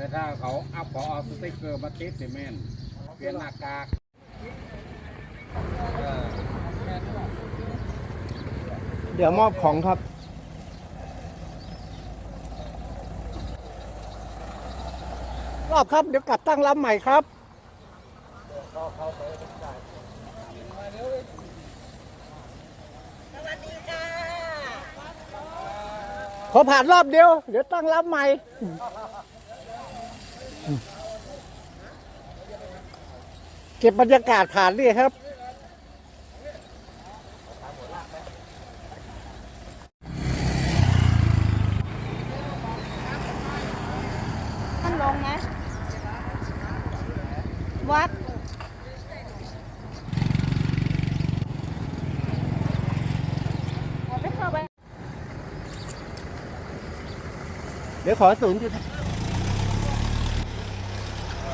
แต่ถ้าเขาเอาพอเอาสติ๊กเกอร์มาติดเนี่ยแม่นเปลี่ยนหน้ากากเดี๋ยวมอบของครับ รอบครับ เดี๋ยวกัดตั้งลำใหม่ครับขอผ่านรอบเดียว เดี๋ยวตั้งรับใหม่ เก็บบรรยากาศผ่านนี่ครับท่านลงนะ วัดไม่เข้าไปเดี๋ยวขอศูนย์จุด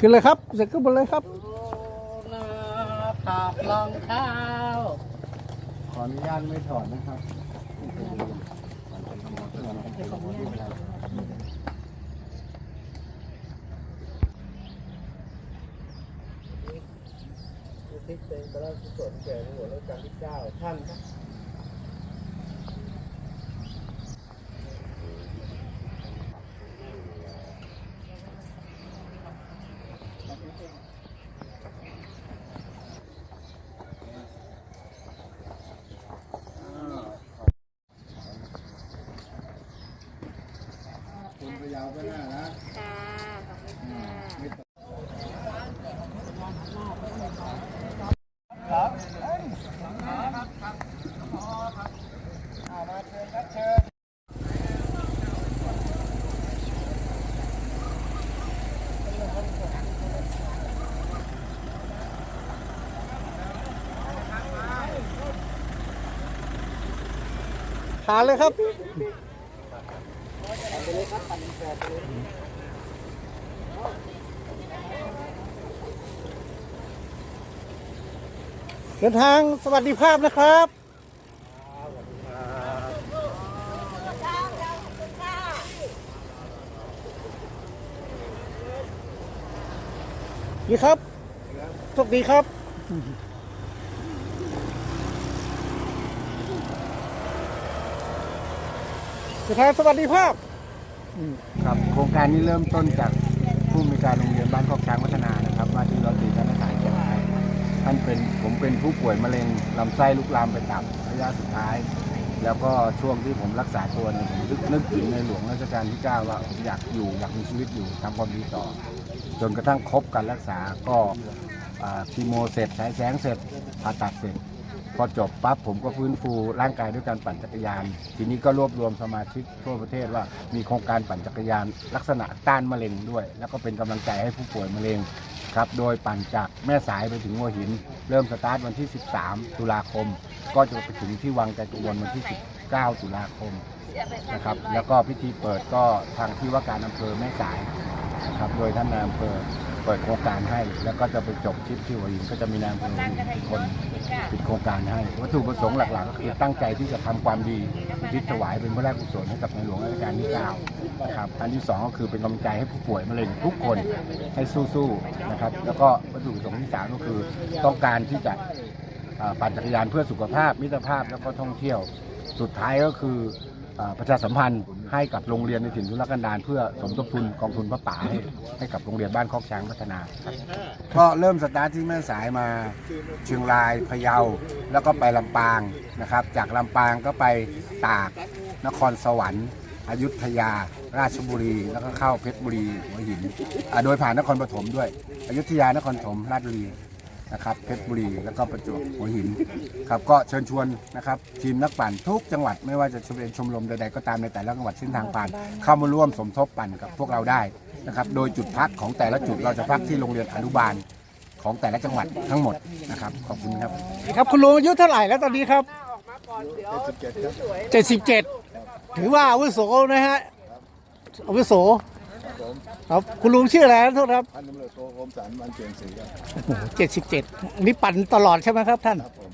ขึ้นเลยครับเสร็จก็บนเลยครับถอดรองเท้าขออนุญาตไม่ถอดนะครับทิศเป็นพระราชกุศลแก่ในหลวงรัชกาลที่เก้าท่านครับาวก็น่ารักค่ะขอบคุณค่ะผ่าเลยครับ เดินทางสวัสดิภาพนะครับนี่ครับโชคดีครับ สุดท้ายสวัสดีภาพครับโครงการนี้เริ่มต้นจากผู้มีการโรงเรียนบ้านคอกช้างพัฒนานะครับว่าที่เราตีการรักษาแก้ไขท่านเป็นผมเป็นผู้ป่วยมะเร็งลำไส้ลุกลามไปตับระยะสุดท้าย แล้วก็ช่วงที่ผมรักษาตัวเนี่ยผมนึกนึกถึงในหลวงรัชกาลที่ 9 ว่าอยากอยู่อยากมีชีวิตอยู่ทำความดีต่อ จนกระทั่งครบการรักษาก็คีโมเสร็จฉายแสงเสร็จผ่าตัดเสร็จ พอจบปั๊บผมก็ฟื้นฟูร่างกายด้วยการปั่นจักรยาน ทีนี้ก็รวบรวมสมาชิกทั่วประเทศว่ามีโครงการปั่นจักรยาน ลักษณะต้านมะเร็งด้วย แล้วก็เป็นกำลังใจให้ผู้ป่วยมะเร็งครับโดยปั่นจากแม่สายไปถึงหัวหิน เริ่มสตาร์ทวันที่ 13 ตุลาคม ก็จะไปถึงที่วังใจกระวนวันที่ 19 ตุลาคมนะครับแล้วก็พิธีเปิดก็ทางที่ว่าการอำเภอแม่สาย นะครับ โดยท่านนายอำเภอเปิดโครงการให้ แล้วก็จะไปจบทริปที่หัวหินก็จะมีนายอำเภอหัวหินเป็นคนปิดโครงการให้วัตถุประสงค์หลักๆ ก็คือตั้งใจที่จะทำความดีทิศถวายเป็นพระราชกุศลให้กับในหลวงรัชกาลที่9นะครับอันที่สองก็คือเป็นกำลังใจให้ผู้ป่วยมะเร็งทุกคนให้สู้ๆนะครับ แล้วก็วัตถุประสงค์ที่สามก็คือต้องการที่จะปั่นจักรยานเพื่อสุขภาพมิตรภาพแล้วก็ท่องเที่ยว สุดท้ายก็คือประชาสัมพันธ์ ให้กับโรงเรียนในถิ่นทุรกันดารเพื่อสมทบทุนกองทุนพระป่าให้ให้กับโรงเรียนบ้านคอกช้างพัฒนาครับก็เริ่มสตาร์ทที่แม่สายมาเชียงรายพะเยา แล้วก็ไปลำปางนะครับ จากลำปางก็ไปตากนครสวรรค์อยุธยา ราชบุรี แล้วก็เข้าเพชรบุรีหัวหินอ่าโดยผ่านนครปฐมด้วย อยุธยานครปฐมราชบุรี นะครับเพชรบุรีแล้วก็ประจวบหัวหินครับก็เชิญชวนนะครับทีมนักปั่นทุกจังหวัดไม่ว่าจะเป็นชมรมใดๆก็ตามในแต่ละจังหวัดเส้นทางผ่านเข้ามาร่วมสมทบปั่นกับพวกเราได้นะครับโดยจุดพักของแต่ละจุดเราจะพักที่โรงเรียนอนุบาลของแต่ละจังหวัดทั้งหมดนะครับขอบคุณครับครับคุณลุงอายุเท่าไหร่แล้วตอนนี้ครับเจ็ดสิบเจ็ดถือว่าอาวุโสนะฮะอาวุโส ครับคุณลุงชื่ออะไรนะโทษครับพันตำรวจโทโคมสันวันเปลี่ยนสีครับเจ็ดสิบเจ็ดนี่ปั่นตลอดใช่ไหมครับท่านครับผม